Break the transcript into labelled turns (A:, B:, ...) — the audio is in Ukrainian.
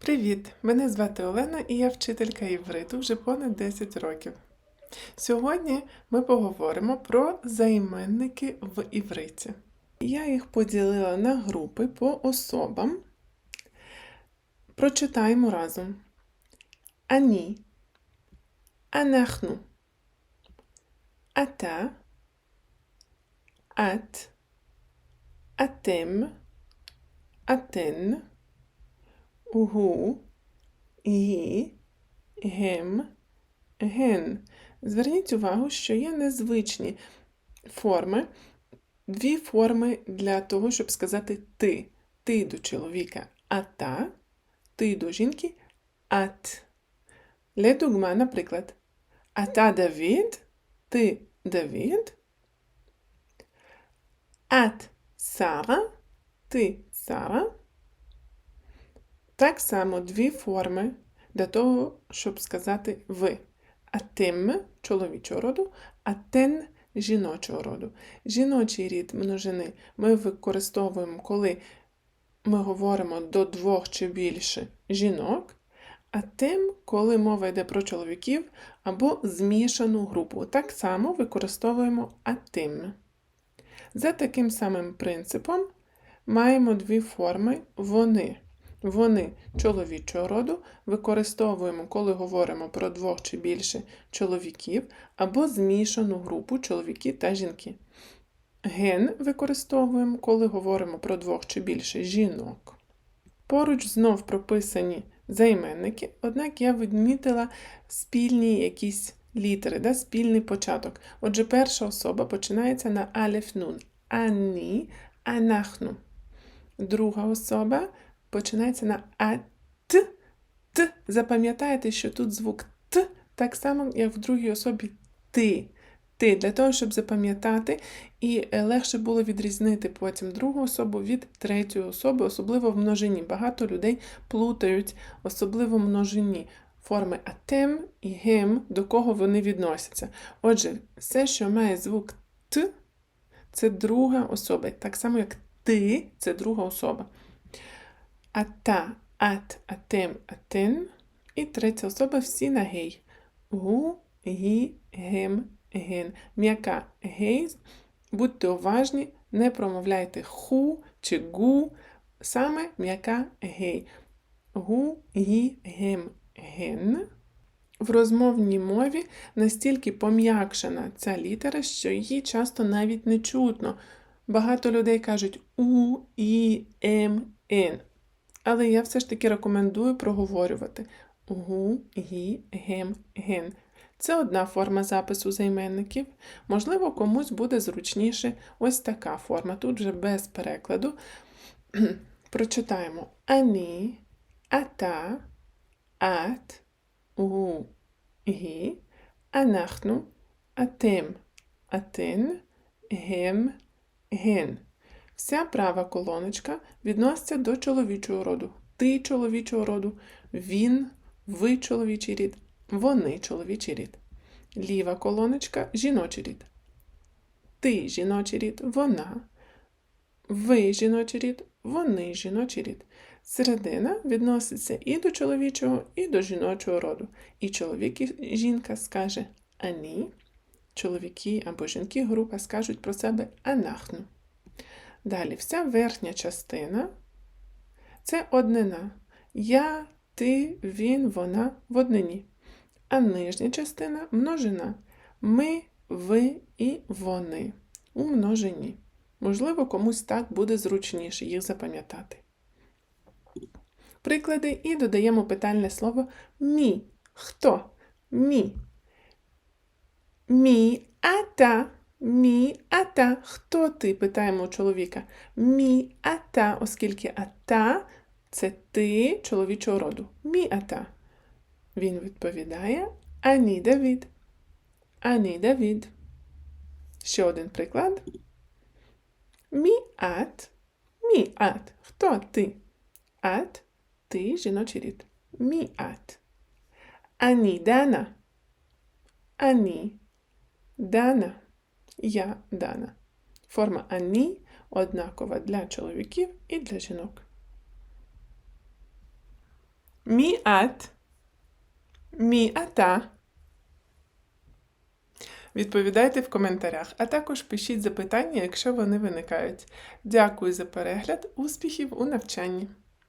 A: Привіт! Мене звати Олена і я вчителька івриту вже понад 10 років. Сьогодні ми поговоримо про займенники в івриті. Я їх поділила на групи по особам. Прочитаємо разом. Ані, анахну, ата, ат, атем, атен, гу, гі, гем, ген. Зверніть увагу, що є незвичні форми, дві форми для того, щоб сказати ти. Ти до чоловіка ата, ти до жінки ат. Ледугма, наприклад, ата Давід, ти Давід, ат Сара, ти Сара. Так само дві форми для того, щоб сказати ви. Атим чоловічого роду, атен жіночого роду. Жіночий рід множини ми використовуємо, коли ми говоримо до двох чи більше жінок, а тим, коли мова йде про чоловіків або змішану групу. Так само використовуємо атим. За таким самим принципом маємо дві форми вони. Вони чоловічого роду використовуємо, коли говоримо про двох чи більше чоловіків або змішану групу чоловіки та жінки. Ген використовуємо, коли говоримо про двох чи більше жінок. Поруч знов прописані займенники, однак я відмітила спільні якісь літери, да, спільний початок. Отже, перша особа починається на алеф нун. Ані, анахну. Друга особа починається на а т. Т. Запам'ятайте, що тут звук Т, так само, як в другій особі ти. Ти, для того, щоб запам'ятати, і е, легше було відрізнити потім другу особу від третьої особи, особливо в множині. Багато людей плутають, особливо в множині форми атем і гем, до кого вони відносяться. Отже, все, що має звук Т, це друга особа, так само, як ти це друга особа. Ата, ат, атем, атен. І третя особа всі на гей. Гу, гі, гем, ген. М'яка гей. Будьте уважні, не промовляйте ху чи гу. Саме м'яка гей. Гу, гі, гем, ген. В розмовній мові настільки пом'якшена ця літера, що її часто навіть не чутно. Багато людей кажуть у, і, ем, ен. Але я все ж таки рекомендую проговорювати гу, гі, гем, ген. Це одна форма запису займенників. Можливо, комусь буде зручніше ось така форма. Тут вже без перекладу. Прочитаємо ані, ата, ат, гу, гі, анахну, атем, атен, гем, ген. Вся права колоночка відноситься до чоловічого роду. Ти чоловічого роду, він, ви чоловічий рід, вони чоловічий рід. Ліва колоночка жіночий рід. Ти жіночий рід, вона. Ви жіночий рід, вони жіночий рід. Середина відноситься і до чоловічого, і до жіночого роду. І чоловік і жінка скаже ані. Чоловіки або жінки група скажуть про себе анахну. Далі, вся верхня частина це однина. Я, ти, він, вона в однині. А нижня частина множина. Ми, ви і вони у множині. Можливо, комусь так буде зручніше їх запам'ятати. Приклади і додаємо питальне слово мі. Хто? Мі. Мі ата. Мі ата. Хто ти? питаємо у чоловіка. Мі ата, оскільки ата це ти чоловічого роду. Мі ата. Він відповідає Ані Давід. Ані Давід. Ще один приклад. Мі ат. Мі ат. Хто ти? Ат ти жіночий рід. Мі ат. Ані Дана. Ані Дана. Я Дана. Форма ані однакова для чоловіків і для жінок. Мі ат. Мі ата. Відповідайте в коментарях, а також пишіть запитання, якщо вони виникають. Дякую за перегляд, успіхів у навчанні!